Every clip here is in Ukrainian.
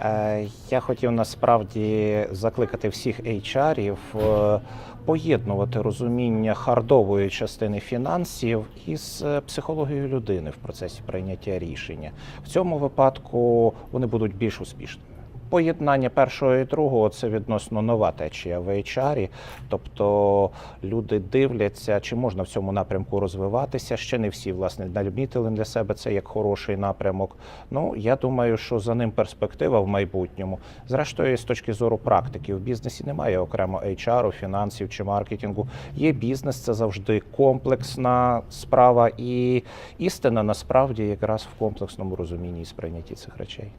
Е, Я хотів насправді закликати всіх HR-ів е, поєднувати розуміння хардової частини фінансів із е, психологією людини в процесі прийняття рішення. В цьому випадку вони будуть більш успішними. Поєднання першого і другого це відносно нова течія в HR, тобто люди дивляться, чи можна в цьому напрямку розвиватися. Ще не всі власне намітили для себе це як хороший напрямок. Ну я думаю, що за ним перспектива в майбутньому. Зрештою, з точки зору практики, в бізнесі немає окремо HR, фінансів чи маркетингу. Є бізнес, це завжди комплексна справа, і істина насправді якраз в комплексному розумінні і сприйнятті цих речей.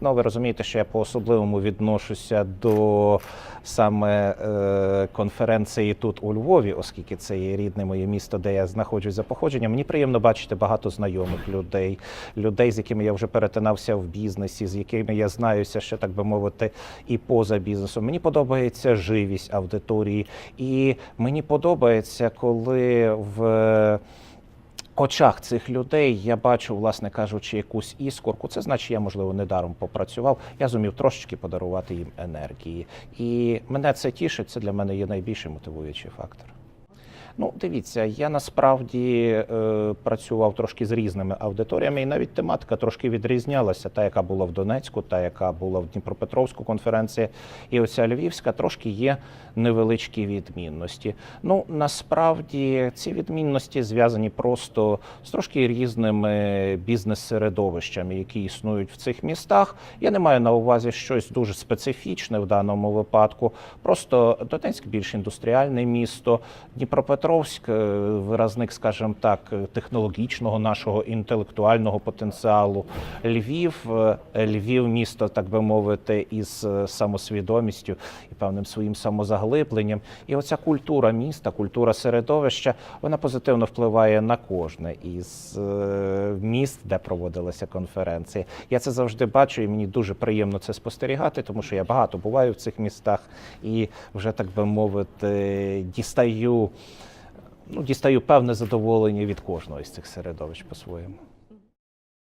Ну, ви розумієте, що я по-особливому відношуся до саме е, конференції тут у Львові, оскільки це є рідне моє місто, де я знаходжусь за походженням. Мені приємно бачити багато знайомих людей, людей, з якими я вже перетинався в бізнесі, з якими я знаюся, ще так би мовити, і поза бізнесом. Мені подобається живість аудиторії, і мені подобається, коли в очах цих людей я бачу, власне кажучи, якусь іскорку. Це значить, я можливо недаром попрацював. Я зумів трошечки подарувати їм енергії. І мене це тішить. Це для мене є найбільший мотивуючий фактор. Ну, дивіться, я насправді е, працював трошки з різними аудиторіями, і навіть тематика трошки відрізнялася. Та, яка була в Донецьку, та яка була в Дніпропетровську конференції, і оця Львівська трошки є невеличкі відмінності. Ну насправді ці відмінності зв'язані просто з трошки різними бізнес-середовищами, які існують в цих містах. Я не маю на увазі щось дуже специфічне в даному випадку. Просто Донецьк більш індустріальне місто, Дніпропетровськ е, виразник, скажімо так, технологічного нашого інтелектуального потенціалу. Львів, е, Львів, місто, так би мовити, із е, самосвідомістю і певним своїм самозаглибленням. І оця культура міста, культура середовища, вона позитивно впливає на кожне із міст, де проводилася конференція. Я це завжди бачу, і мені дуже приємно це спостерігати, тому що я багато буваю в цих містах і вже так би мовити, дістаю. Ну, дістаю певне задоволення від кожного із цих середовищ по-своєму.